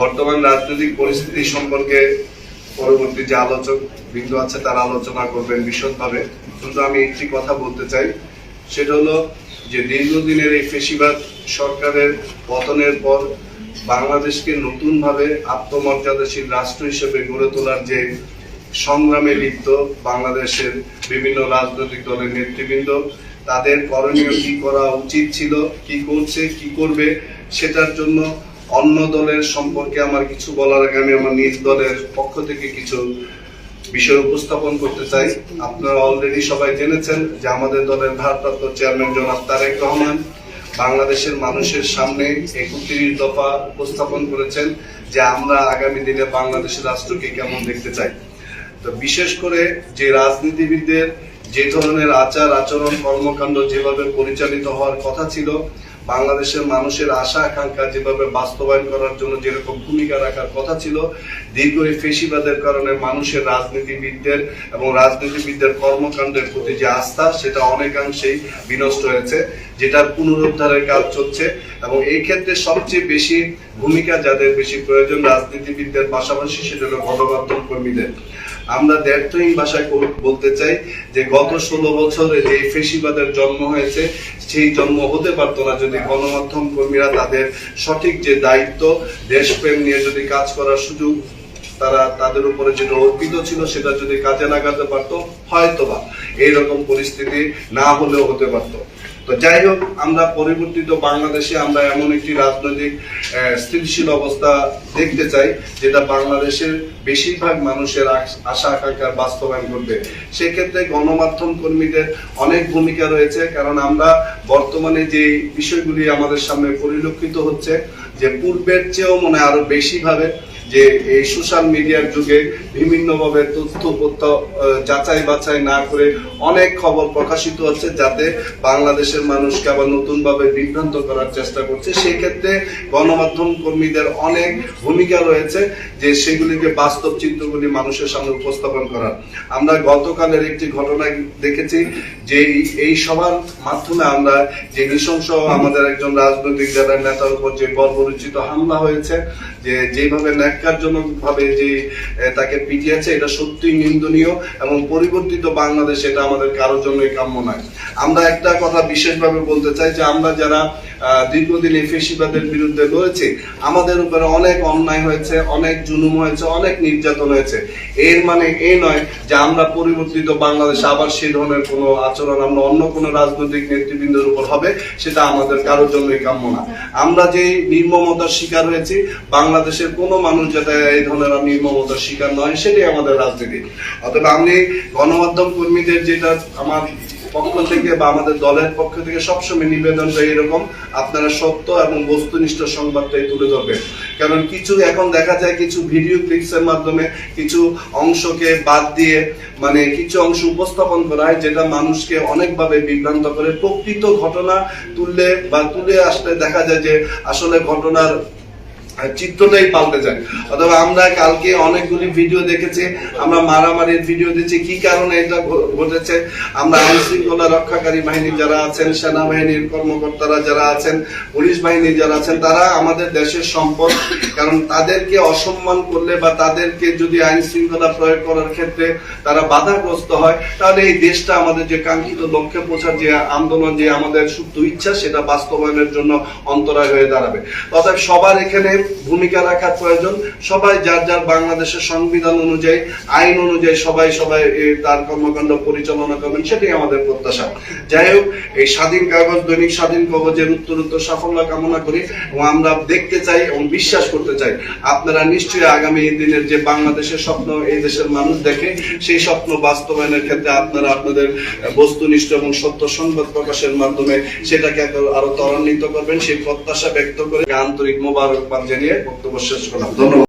বর্তমান রাজনৈতিক পরিস্থিতি সম্পর্কে পরবর্তী যে আলোচক বিন্দু আছে, তারা আলোচনা করবেন বিশদভাবে। কিন্তু আমি একটি কথা বলতে চাই, সেটা হলো যে দীর্ঘদিনের এই ফেসিবাদ সরকারের পতনের পর বাংলাদেশকে নতুনভাবে আত্মমর্যাদাশীল রাষ্ট্র হিসেবে গড়ে তোলার যে সংগ্রামে লিপ্ত বাংলাদেশের বিভিন্ন রাজনৈতিক দলের নেতৃবৃন্দ, তাদের করণীয় কি করা উচিত ছিল, কি করছে, কি করবে, সেটার জন্য অন্য দলের সম্পর্কে আমার কিছু বলার আগে আমি আমার নিজ দলের পক্ষ থেকে কিছু বিষয় উপস্থাপন করতে চাই। আপনারা অলরেডি সবাই জেনেছেন যে আমাদের দলের ভারপ্রাপ্ত চেয়ারম্যান জনাব তারেক রহমান বাংলাদেশের মানুষের সামনে একত্রিশ দফা উপস্থাপন করেছেন যে আমরা আগামী দিনে বাংলাদেশের রাষ্ট্রকে কেমন দেখতে চাই। তো বিশেষ করে যে রাজনীতিবিদদের যে ধরনের আচার, আচরণ, কর্মকাণ্ড যেভাবে পরিচালিত হওয়ার কথা ছিল বাংলাদেশের মানুষের আশা, আকাঙ্ক্ষা যেভাবে বাস্তবায়ন করার জন্য যেরকম ভূমিকা রাখার কথা ছিল, দীর্ঘ এই ফেসিবাদের কারণে মানুষের রাজনীতিবিদদের এবং রাজনীতিবিদদের কর্মকাণ্ডের প্রতি যে আস্থা, সেটা অনেকাংশেই বিনষ্ট হয়েছে। যেটার পুনরুদ্ধারের কাজ চলছে এবং এই ক্ষেত্রে সবচেয়ে বেশি ভূমিকা যাদের বেশি প্রয়োজন রাজনীতিবিদদের পাশাপাশি সেটা হলো গণমাধ্যম কর্মীদের। আমরা দ্ব্যর্থহীন ভাষায় বলতে চাই যে গত ষোলো বছরে যে ফেসিবাদের জন্ম হয়েছে, সেই জন্ম হতে পারতো না যদি গণমাধ্যম কর্মীরা তাদের সঠিক যে দায়িত্ব, দেশপ্রেম নিয়ে যদি কাজ করার সুযোগ তারা তাদের উপরে যেটা অর্পিত ছিল সেটা যদি কাজে লাগাতে পারতো হয়তো হয়তোবা এইরকম পরিস্থিতি না হলেও হতে পারতো। তো যাই হোক, আমরা পরিবর্তিত বাংলাদেশে আমরা এমন একটি রাজনৈতিক স্থিতিশীল অবস্থা দেখতে চাই, যেটা বাংলাদেশের বেশিরভাগ মানুষের আশা আকাঙ্ক্ষার বাস্তবায়ন করবে। সেক্ষেত্রে গণমাধ্যম কর্মীদের অনেক ভূমিকা রয়েছে, কারণ আমরা বর্তমানে যে বিষয়গুলি আমাদের সামনে পরিলক্ষিত হচ্ছে, যে পূর্বের চেয়েও মনে আরও বেশি ভাবে যে এই সোশ্যাল মিডিয়ার যুগে বিভিন্নভাবে তথ্য যাচাই বাছাই না করে অনেক খবর প্রকাশিত হচ্ছে যাতে বাংলাদেশের মানুষকে আবার নতুনভাবে বিভ্রান্ত করার চেষ্টা করছে। সেই ক্ষেত্রে গণমাধ্যম কর্মীদের অনেক ভূমিকা রয়েছে যে সেগুলিকে বাস্তব চিত্রগুলি মানুষের সামনে উপস্থাপন করার। আমরা গতকালের একটি ঘটনা দেখেছি যে এই- সবার মাধ্যমে আমরা যে নৃশংস আমাদের একজন রাজনৈতিক দলের নেতার উপর যে বর্বরচিত হামলা হয়েছে যে যেভাবে ন্যাক্কারজনক ভাবে যে তাকে পিটিয়েছে এটা সত্যি নিন্দনীয় এবং পরিবর্তিত বাংলাদেশ এটা আমাদের কারোর জন্যই কাম্য নয়। আমরা একটা কথা বিশেষভাবে বলতে চাই যে আমরা যারা দীর্ঘদিন এই ফেসিবাদের বিরুদ্ধে লড়েছি আমাদের উপরে অনেক অন্যায় হয়েছে অনেক জুলুম হয়েছে অনেক নির্যাতন হয়েছে। এর মানে এই নয় যে আমরা পরিবর্তিত বাংলাদেশ আবার সেই ধরনের কোনো আচরণ আমরা অন্য কোনো রাজনৈতিক নেতৃবৃন্দের উপর হবে, সেটা আমাদের কারোর জন্যই কাম্য না। আমরা যে নির্মমতার শিকার হয়েছি, বাংলাদেশের কোনো মানুষ যাতে এই ধরনের নির্মমতার শিকার নয়, সেটাই আমাদের রাজনীতি। অতএব আমি গণমাধ্যম কর্মীদের যেটা আমার পক্ষ থেকে বা আমাদের দলের পক্ষ থেকে সবসময় নিবেদনটা এরকম আপনারা সত্য এবং বস্তুনিষ্ঠ সংবাদটাই তুলে ধরবেন। কারণ কিছু এখন দেখা যায় কিছু ভিডিও ক্লিপস এর মাধ্যমে কিছু অংশকে বাদ দিয়ে মানে কিছু অংশ উপস্থাপন করা হয় যেটা মানুষকে অনেকভাবে বিভ্রান্ত করে। প্রকৃত ঘটনা তুললে বা তুলে আসলে দেখা যায় যে আসলে ঘটনার চিত্রটাই পাল্টে যায়। অথবা আমরা কালকে অনেকগুলি ভিডিও দেখেছি, আমরা মারামারির ভিডিও দিচ্ছি, কি কারণে এটা ঘটেছে? আমরা আইন শৃঙ্খলা রক্ষাকারী বাহিনী যারা আছেন, সেনাবাহিনীর কর্মকর্তারা যারা আছেন, পুলিশ বাহিনী যারা আছেন, তারা আমাদের দেশের সম্পদ, কারণ তাদেরকে অসম্মান করলে বা তাদেরকে যদি আইন শৃঙ্খলা প্রয়োগ করার ক্ষেত্রে তারা বাধাগ্রস্ত হয়, তাহলে এই দেশটা আমাদের যে কাঙ্ক্ষিত লক্ষ্যে পৌঁছার যে আন্দোলন, যে আমাদের সুপ্ত ইচ্ছা, সেটা বাস্তবায়নের জন্য অন্তরায় হয়ে দাঁড়াবে। অর্থাৎ সবার এখানে ভূমিকা রাখার প্রয়োজন। সবাই যার যার বাংলাদেশের সংবিধান অনুযায়ী, আইন অনুযায়ী সবাই সবাই তার কর্মকাণ্ড পরিচালনা করবেন, সেটাই আমাদের প্রত্যাশা। যাই হোক, এই স্বাধীন কাগজ, দৈনিক স্বাধীন কাগজের উত্তর উত্তর সাফল্য কামনা করি এবং আমরা দেখতে চাই এবং বিশ্বাস করতে চাই। আপনারা নিশ্চয়ই আগামী দিনের যে বাংলাদেশের স্বপ্ন, এই দেশের মানুষ দেখে, সেই স্বপ্ন বাস্তবায়নের ক্ষেত্রে আপনারা আপনাদের বস্তুনিষ্ঠ এবং সত্য সংবাদ প্রকাশের মাধ্যমে সেটাকে আরো- আরও ত্বরান্বিত করবেন। সেই প্রত্যাশা ব্যক্ত করে আন্তরিক মোবারকবাদ জানিয়ে বক্তব্য শেষ করলাম। ধন্যবাদ।